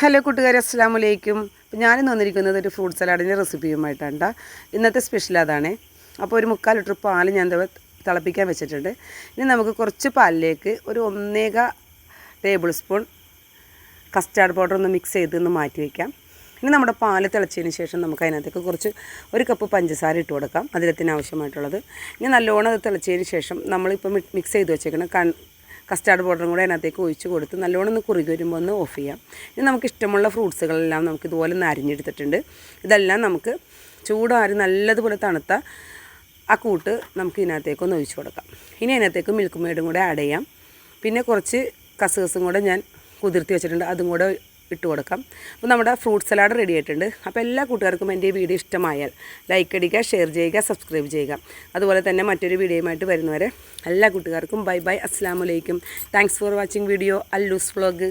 Hello കൂട്ടുകാരെ അസ്സാം വലൈക്കും ഞാനിന്ന് വന്നിരിക്കുന്നത് ഒരു ഫ്രൂട്ട് സലാഡിന്റെ റെസിപ്പിയുമായിട്ടാണ് കേട്ടോ ഇന്നത്തെ സ്പെഷ്യൽ അതാണ്. അപ്പോൾ ഒരു മുക്കാൽ ലിറ്റർ പാൽ ഞാൻ തിളപ്പിക്കാൻ വെച്ചിട്ടുണ്ട്. ഇനി നമുക്ക് കുറച്ച് പാലിലേക്ക് ഒരു ഒന്നേക ടേബിൾ സ്പൂൺ കസ്റ്റാർഡ് പൗഡർ ഒന്ന് മിക്സ് ചെയ്ത് ഒന്ന് മാറ്റി വയ്ക്കാം ഇനി നമ്മുടെ പാൽ തിളച്ചതിന് ശേഷം നമുക്ക് അതിനകത്തേക്ക് കുറച്ച് ഒരു കപ്പ് പഞ്ചസാര ഇട്ട് കൊടുക്കാം. അതിലത്തിന് ആവശ്യമായിട്ടുള്ളത് ഇനി നല്ലോണം അത് തിളച്ചതിന് ശേഷം നമ്മളിപ്പോൾ മിക്സ് ചെയ്ത് വെച്ചേക്കുന്ന കൺ കസ്റ്റാർഡ് പൗഡറും കൂടെ അതിനകത്തേക്ക് ഒഴിച്ച് കൊടുത്ത് നല്ലോണം ഒന്ന് കുറുകി വരുമ്പോൾ ഒന്ന് ഓഫ് ചെയ്യാം. ഇനി നമുക്ക് ഇഷ്ടമുള്ള ഫ്രൂട്ട്സുകളെല്ലാം നമുക്ക് ഇതുപോലെ ഒന്ന് അരിഞ്ഞെടുത്തിട്ടുണ്ട്. ഇതെല്ലാം നമുക്ക് ചൂടാറി നല്ലതുപോലെ തണുത്ത ആ കൂട്ട് നമുക്ക് ഇതിനകത്തേക്ക് ഒന്ന് ഒഴിച്ച് കൊടുക്കാം. ഇനി അതിനകത്തേക്ക് മിൽക്ക് മെയ്ഡും കൂടെ ആഡ് ചെയ്യാം. പിന്നെ കുറച്ച് കസുകസും കൂടെ ഞാൻ കുതിർത്തി വെച്ചിട്ടുണ്ട്. അതും കൂടെ ഇട്ട് കൊടുക്കാം. അപ്പോൾ നമ്മുടെ ഫ്രൂട്ട് സലാഡ് റെഡി ആയിട്ടുണ്ട്. അപ്പോൾ എല്ലാ കൂട്ടുകാർക്കും എന്റെ ഈ വീഡിയോ ഇഷ്ടമായാൽ ലൈക്ക് അടിക്കുക ഷെയർ ചെയ്യുക സബ്സ്ക്രൈബ് ചെയ്യുക. അതുപോലെ തന്നെ മറ്റൊരു വീഡിയോയുമായിട്ട് വരുന്നവരെ എല്ലാ കൂട്ടുകാർക്കും ബൈ ബൈ അസ്സാം വലൈക്കും thanks for watching video അല്ലൂസ് vlog